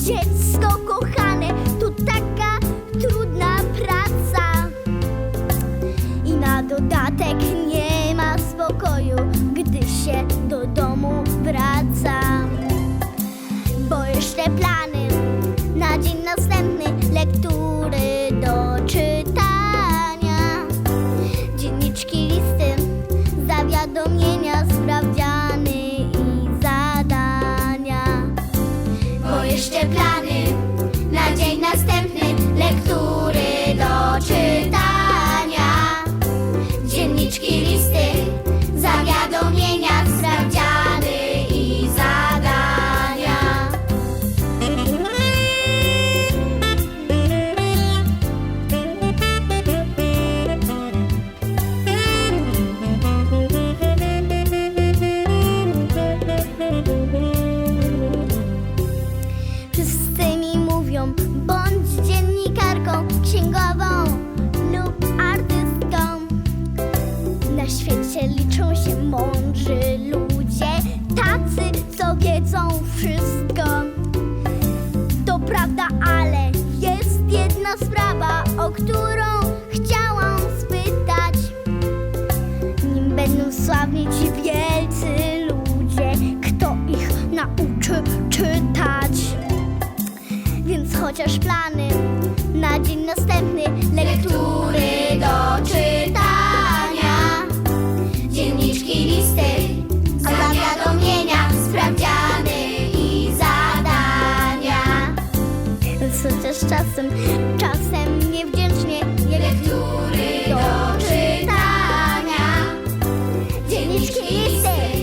Shit. Geräusch der Blatt. Świecie liczą się mądrzy ludzie, tacy, co wiedzą wszystko. To prawda, ale jest jedna sprawa, o którą chciałam spytać. Nim będą sławni ci wielcy ludzie, kto ich nauczy czytać? Więc chociaż plany na dzień następny, czasem, czasem niewdzięcznie Lektury do czytania. Dzienniczki listy